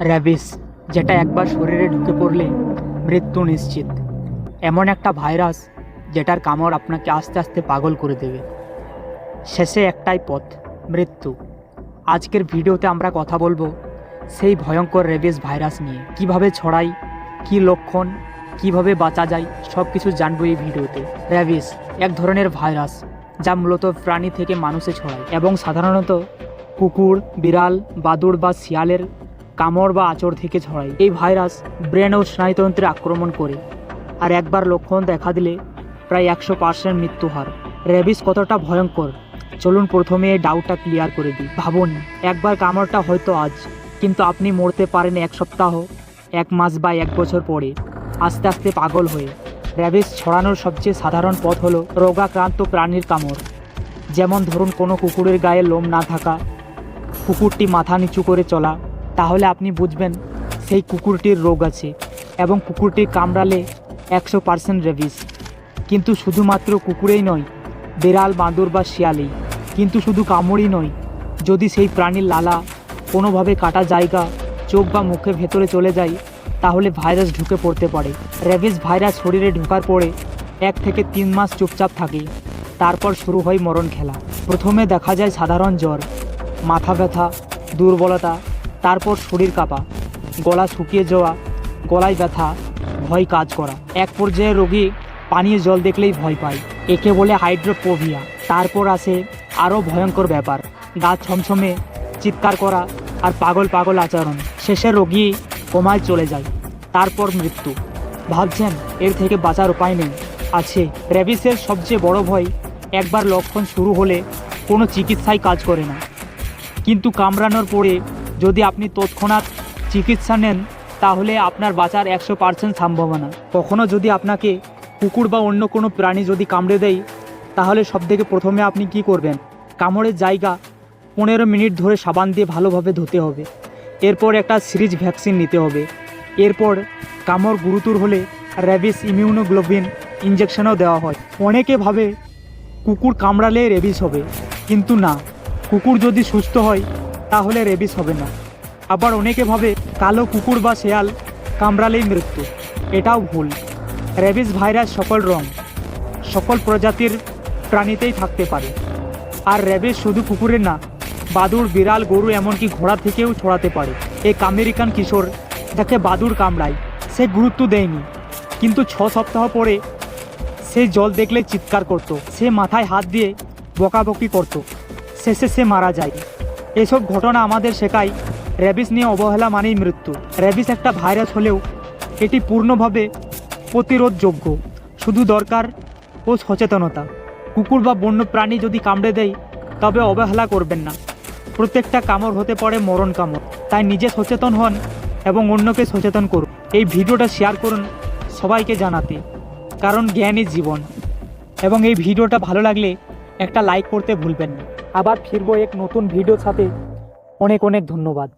Rabies, যেটা একবার শরীরে ঢুকে পড়লে মৃত্যু নিশ্চিত। এমন একটা ভাইরাস যেটার কামড় আপনাকে আস্তে আস্তে পাগল করে দেবে। শেষে একটাই পথ, মৃত্যু। আজকের ভিডিওতে আমরা কথা বলব সেই ভয়ঙ্কর রেবিস ভাইরাস নিয়ে। কীভাবে ছড়াই, কি লক্ষণ, কীভাবে বাঁচা যায় সব কিছু জানব এই ভিডিওতে। র্যাবিস এক ধরনের ভাইরাস যা মূলত প্রাণী থেকে মানুষে ছড়ায় এবং সাধারণত কুকুর, বিড়াল, বাদুড় বা শিয়ালের কামড় বা আঁচড় থেকে ছড়ায়। এই ভাইরাস ব্রেন ও স্নায়ুতন্ত্রে আক্রমণ করে। আর একবার লক্ষণ দেখা দিলে প্রায় একশো পার্সেন্ট মৃত্যু হার র্যাবিস কতটা ভয়ঙ্কর? চলুন প্রথমে এই ডাউটটা ক্লিয়ার করে দিই। ভাবুন, একবার কামড়টা হয়তো আজ, কিন্তু আপনি মরতে পারেন এক সপ্তাহ, এক মাস বা এক বছর পরে। আস্তে আস্তে পাগল হয়ে। র্যাবিস ছড়ানোর সবচেয়ে সাধারণ পথ হলো রোগাক্রান্ত প্রাণীর কামড়। যেমন ধরুন কোনো কুকুরের গায়ে লোম না থাকা, কুকুরটি মাথা নিচু করে চলা তাহলে আপনি বুঝবেন সেই কুকুরটির রোগ আছে এবং কুকুরটি কামড়ালে একশো পার্সেন্ট রেবিস। কিন্তু শুধুমাত্র কুকুরেই নয়, বেড়াল, বাঁদর বা শিয়ালেই। কিন্তু শুধু কামড়ই নয়, যদি সেই প্রাণীর লালা কোনোভাবে কাটা জায়গা, চোখ বা মুখের ভেতরে চলে যায়, তাহলে ভাইরাস ঢুকে পড়তে পারে। র্যাবিস ভাইরাস শরীরে ঢোকার পরে এক থেকে তিন মাস চুপচাপ থাকে। তারপর শুরু হয় মরণ খেলা। প্রথমে দেখা যায় সাধারণ জ্বর, মাথা ব্যথা, দুর্বলতা তারপর শরীর কাঁপা, গলা শুকিয়ে যাওয়া, গলায় ব্যথা, ভয় কাজ করা। এক পর্যায়ে রোগী পানীয় জল দেখলেই ভয় পায়। একে বলে হাইড্রোপোভিয়া তারপর আসে আরও ভয়ঙ্কর ব্যাপার। দাঁত ছমছমে, চিৎকার করা আর পাগল পাগল আচরণ। শেষে রোগী কোমায় চলে যায়। তারপর মৃত্যু। ভাবছেন, এর থেকে বাঁচার উপায় নেই। আছে। র্যাবিসের সবচেয়ে বড় ভয়, একবার লক্ষণ শুরু হলে কোনো চিকিৎসাই কাজ করে না। কিন্তু কামড়ানোর পরে যদি আপনি তৎক্ষণাৎ চিকিৎসা নেন, তাহলে আপনার বাঁচার একশো পার্সেন্ট সম্ভাবনা। কখনও যদি আপনাকে কুকুর বা অন্য কোনো প্রাণী যদি কামড়ে দেয়, তাহলে সবথেকে প্রথমে আপনি কি করবেন? কামড়ের জায়গা পনেরো মিনিট ধরে সাবান দিয়ে ভালোভাবে ধুতে হবে। এরপর একটা সিরিজ ভ্যাকসিন নিতে হবে। এরপর কামড় গুরুতর হলে র্যাবিস ইমিউনোগ্লোবিন ইঞ্জেকশনও দেওয়া হয়। অনেকে ভাবে কুকুর কামড়ালে রেবিস হবে, কিন্তু না। কুকুর যদি সুস্থ হয়, তাহলে রেবিস হবে না। আবার অনেকে ভাবে কালো কুকুর বা শেয়াল কামড়ালেই মৃত্যু। এটাও ভুল। রেবিস ভাইরাস সকল রং, সকল প্রজাতির প্রাণীতেই থাকতে পারে। আর র্যাবিস শুধু কুকুরের না, বাদুড়, বিড়াল, গরু এমনকি ঘোড়া থেকেও ছড়াতে পারে। এক আমেরিকান কিশোর যাকে বাদুড় কামড়ায়, সে গুরুত্ব দেয়নি। কিন্তু ছ সপ্তাহ পরে সে জল দেখলে চিৎকার করত। সে মাথায় হাত দিয়ে বকাবকি করত। শেষে সে মারা যায়। এসব ঘটনা আমাদের শেখায় র্যাবিস নিয়ে অবহেলা মানেই মৃত্যু। র্যাবিস একটা ভাইরাস হলেও এটি পূর্ণভাবে প্রতিরোধযোগ্য। শুধু দরকার ও সচেতনতা। কুকুর বা বন্য প্রাণী যদি কামড়ে দেয়, তবে অবহেলা করবেন না। প্রত্যেকটা কামড় হতে পারে মরণ কামড়। তাই নিজে সচেতন হন এবং অন্যকে সচেতন করুন। এই ভিডিওটা শেয়ার করুন সবাইকে জানাতে, কারণ জ্ঞানই জীবন। এবং এই ভিডিওটা ভালো লাগলে একটা লাইক করতে ভুলবেন না। আবার ফিরবো এক নতুন ভিডিওর সাথে। অনেক অনেক ধন্যবাদ।